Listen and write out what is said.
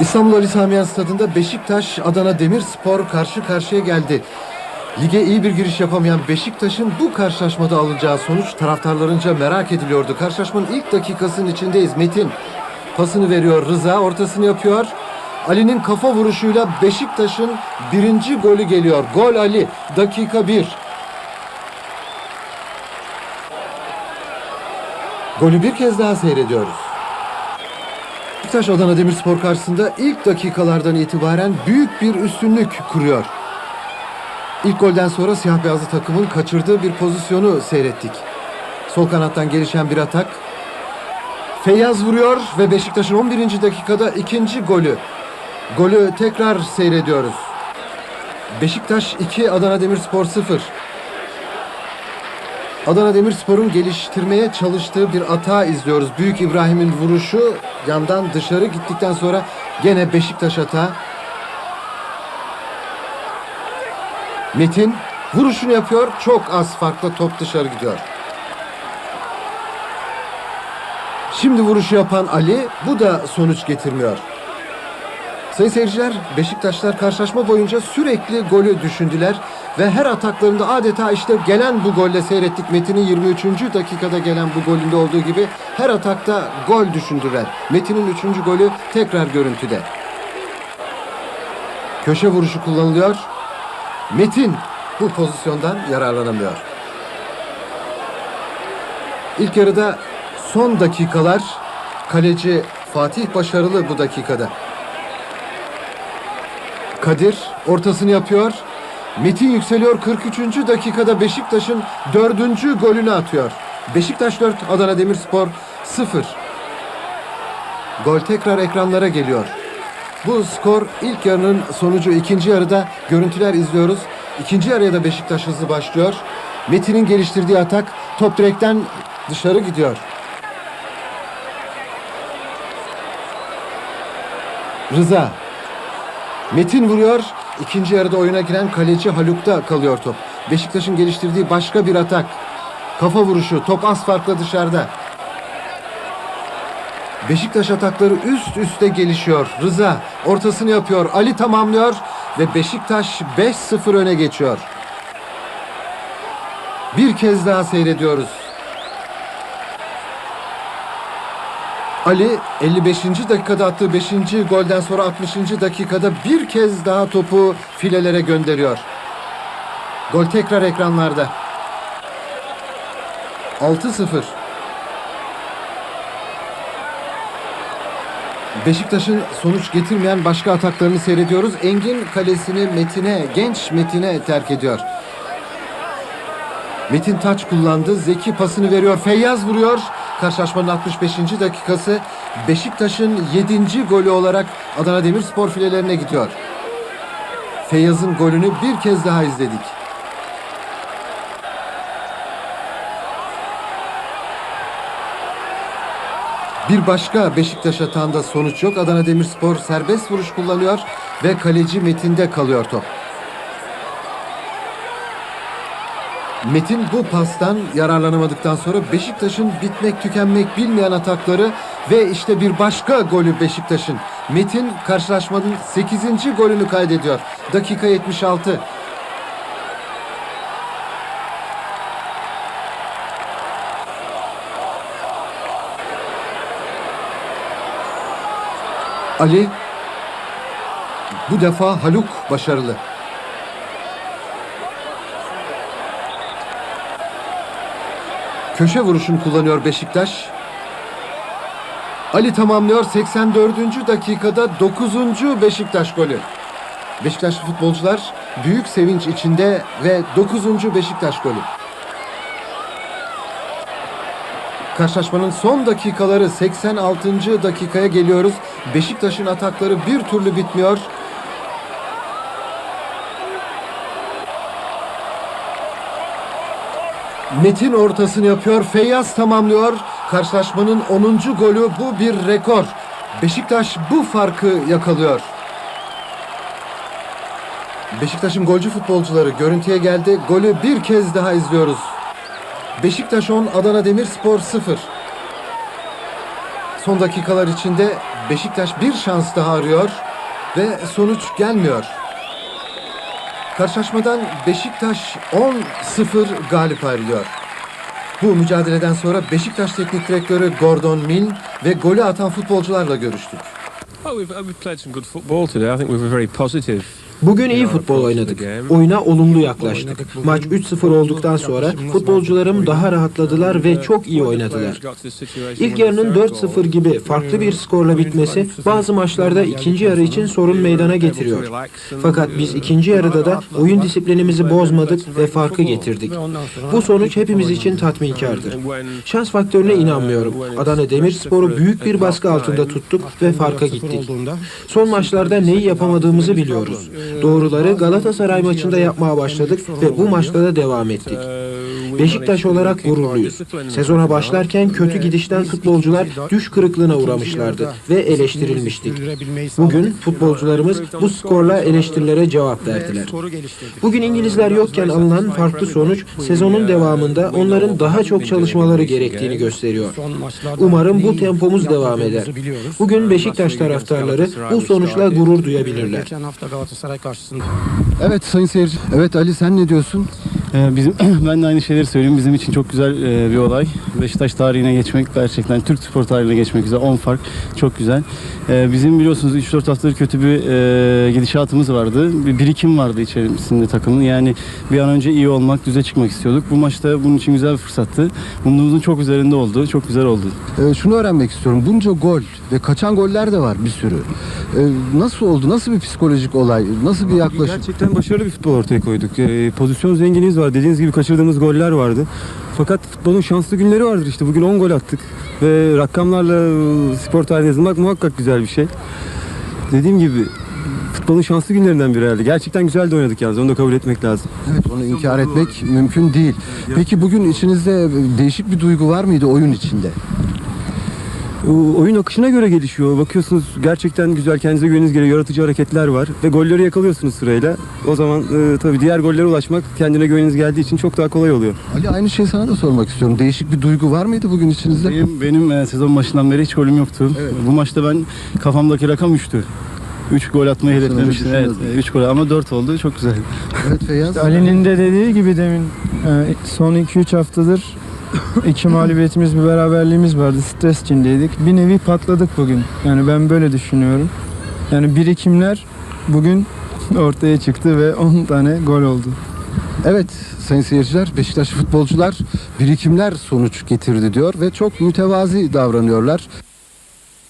İstanbul Ali Samiyen Stadı'nda Beşiktaş Adana Demirspor karşı karşıya geldi. Lige iyi bir giriş yapamayan Beşiktaş'ın bu karşılaşmada alınacağı sonuç taraftarlarınca merak ediliyordu. Karşılaşmanın ilk dakikasının içindeyiz. Metin pasını veriyor Rıza, ortasını yapıyor. Ali'nin kafa vuruşuyla Beşiktaş'ın birinci golü geliyor. Gol Ali, dakika bir. Golü bir kez daha seyrediyoruz. Beşiktaş Adana Demirspor karşısında ilk dakikalardan itibaren büyük bir üstünlük kuruyor. İlk golden sonra siyah beyazlı takımın kaçırdığı bir pozisyonu seyrettik. Sol kanattan gelişen bir atak. Feyyaz vuruyor ve Beşiktaş'ın 11. dakikada ikinci golü. Golü tekrar seyrediyoruz. Beşiktaş 2, Adana Demirspor 0. Adana Demirspor'un geliştirmeye çalıştığı bir atağı izliyoruz. Büyük İbrahim'in vuruşu yandan dışarı gittikten sonra gene Beşiktaş atağı. Metin vuruşunu yapıyor. Çok az farkla top dışarı gidiyor. Şimdi vuruşu yapan Ali bu da sonuç getirmiyor. Sayın seyirciler, Beşiktaşlar karşılaşma boyunca sürekli golü düşündüler ve her ataklarında adeta işte gelen bu golle seyrettik. Metin'in 23. dakikada gelen bu golünde olduğu gibi her atakta gol düşündüler. Metin'in 3. golü tekrar görüntüde. Köşe vuruşu kullanılıyor. Metin bu pozisyondan yararlanamıyor. İlk yarıda son dakikalar kaleci Fatih başarılı bu dakikada. Kadir ortasını yapıyor. Metin yükseliyor 43. dakikada Beşiktaş'ın dördüncü golünü atıyor. Beşiktaş 4, Adana Demirspor 0. Gol tekrar ekranlara geliyor. Bu skor ilk yarının sonucu ikinci yarıda görüntüler izliyoruz. İkinci yarıya da Beşiktaş hızlı başlıyor. Metin'in geliştirdiği atak top direkten dışarı gidiyor. Rıza Metin vuruyor. İkinci yarıda oyuna giren kaleci Haluk'ta kalıyor top. Beşiktaş'ın geliştirdiği başka bir atak. Kafa vuruşu. Top az farkla dışarıda. Beşiktaş atakları üst üste gelişiyor. Rıza ortasını yapıyor. Ali tamamlıyor ve Beşiktaş 5-0 öne geçiyor. Bir kez daha seyrediyoruz. Ali 55. dakikada attığı 5. golden sonra 60. dakikada bir kez daha topu filelere gönderiyor. Gol tekrar ekranlarda. 6-0. Beşiktaş'ın sonuç getirmeyen başka ataklarını seyrediyoruz. Engin kalesini Metin'e, genç Metin'e terk ediyor. Metin taç kullandı. Zeki pasını veriyor. Feyyaz vuruyor. Karşılaşmanın 65. dakikası Beşiktaş'ın 7. golü olarak Adana Demirspor filelerine gidiyor. Feyyaz'ın golünü bir kez daha izledik. Bir başka Beşiktaş atağında sonuç yok. Adana Demirspor serbest vuruş kullanıyor ve kaleci Metin'de kalıyor top. Metin bu pastan yararlanamadıktan sonra Beşiktaş'ın bitmek tükenmek bilmeyen atakları ve işte bir başka golü Beşiktaş'ın. Metin karşılaşmanın 8. golünü kaydediyor. Dakika 76. Ali bu defa Haluk başarılı. Köşe vuruşunu kullanıyor Beşiktaş. Ali tamamlıyor 84. dakikada 9. Beşiktaş golü. Beşiktaşlı futbolcular büyük sevinç içinde ve 9. Beşiktaş golü. Karşılaşmanın son dakikaları 86. dakikaya geliyoruz. Beşiktaş'ın atakları bir türlü bitmiyor. Metin ortasını yapıyor. Feyyaz tamamlıyor. Karşılaşmanın 10. golü bu bir rekor. Beşiktaş bu farkı yakalıyor. Beşiktaş'ın golcü futbolcuları görüntüye geldi. Golü bir kez daha izliyoruz. Beşiktaş 10, Adana Demirspor 0. Son dakikalar içinde Beşiktaş bir şans daha arıyor ve sonuç gelmiyor. Karşılaşmadan Beşiktaş 10-0 galip ayrılıyor. Bu mücadeleden sonra Beşiktaş Teknik Direktörü Gordon Milne ve golü atan futbolcularla görüştük. Oh, we've, we've played some good football today. I think we were very positive. Bugün iyi futbol oynadık. Oyuna olumlu yaklaştık. Maç 3-0 olduktan sonra futbolcularım daha rahatladılar ve çok iyi oynadılar. İlk yarının 4-0 gibi farklı bir skorla bitmesi bazı maçlarda ikinci yarı için sorun meydana getiriyor. Fakat biz ikinci yarıda da oyun disiplinimizi bozmadık ve farkı getirdik. Bu sonuç hepimiz için tatminkardır. Şans faktörüne inanmıyorum. Adana Demirspor'u büyük bir baskı altında tuttuk ve farka gittik. Son maçlarda neyi yapamadığımızı biliyoruz. Doğruları Galatasaray maçında yapmaya başladık ve bu maçta da devam ettik. Beşiktaş olarak gururluyuz. Sezona başlarken kötü gidişten futbolcular düş kırıklığına uğramışlardı ve eleştirilmiştik. Bugün futbolcularımız bu skorla eleştirilere cevap verdiler. Bugün İngilizler yokken alınan farklı sonuç sezonun devamında onların daha çok çalışmaları gerektiğini gösteriyor. Umarım bu tempomuz devam eder. Bugün Beşiktaş taraftarları bu sonuçla gurur duyabilirler. Evet sayın seyirci. Evet Ali sen ne diyorsun? Ee, Bizim ben de aynı şeyleri söyleyeyim. Bizim için çok güzel e, bir olay. Beşiktaş tarihine geçmek gerçekten Türk spor tarihine geçmek güzel. 10 fark çok güzel. Ee, Bizim biliyorsunuz 3-4 haftadır kötü bir e, gidişatımız vardı. Bir birikim vardı içerisinde takımın. Yani bir an önce iyi olmak, düze çıkmak istiyorduk. Bu maçta bunun için güzel bir fırsattı. Umduğumuzun çok üzerinde oldu. Çok güzel oldu. Ee, şunu öğrenmek istiyorum. Bunca gol ve kaçan goller de var bir sürü. Ee, nasıl oldu? Nasıl bir psikolojik olay? Nasıl bir yaklaşım? Gerçekten başarılı bir futbol ortaya koyduk. Ee, pozisyon zenginliğimiz var. Dediğiniz gibi kaçırdığımız goller vardı. Fakat futbolun şanslı günleri vardır işte. Bugün 10 gol attık. Ve rakamlarla e, spor tarihine yazılmak muhakkak güzel bir şey. Dediğim gibi futbolun şanslı günlerinden biri herhalde. Gerçekten güzel de oynadık yalnız. Onu da kabul etmek lazım. Evet onu inkar etmek mümkün değil. Peki bugün içinizde değişik bir duygu var mıydı oyun içinde? O- Oyun akışına göre gelişiyor. Bakıyorsunuz gerçekten güzel kendinize güveniniz geliyor. Yaratıcı hareketler var. Ve golleri yakalıyorsunuz sırayla. O zaman e, tabii diğer gollere ulaşmak kendine güveniniz geldiği için çok daha kolay oluyor. Ali aynı şeyi sana da sormak istiyorum. Değişik bir duygu var mıydı bugün içinizde? Benim, benim e, sezon başından beri hiç golüm yoktu. Bu maçta ben kafamdaki rakam 3'tü. 3 gol atmayı hedeflemiştim. Evet, düşünüyordun. 3 gol ama 4 oldu. Çok güzel. Evet Feyyaz. Ali'nin de dediği gibi demin e, son 2-3 haftadır iki mağlubiyetimiz bir beraberliğimiz vardı. Stres içindeydik. Bir nevi patladık bugün. Yani ben böyle düşünüyorum. Yani birikimler bugün ortaya çıktı ve 10 tane gol oldu. Evet sayın seyirciler Beşiktaş futbolcular birikimler sonuç getirdi diyor ve çok mütevazi davranıyorlar.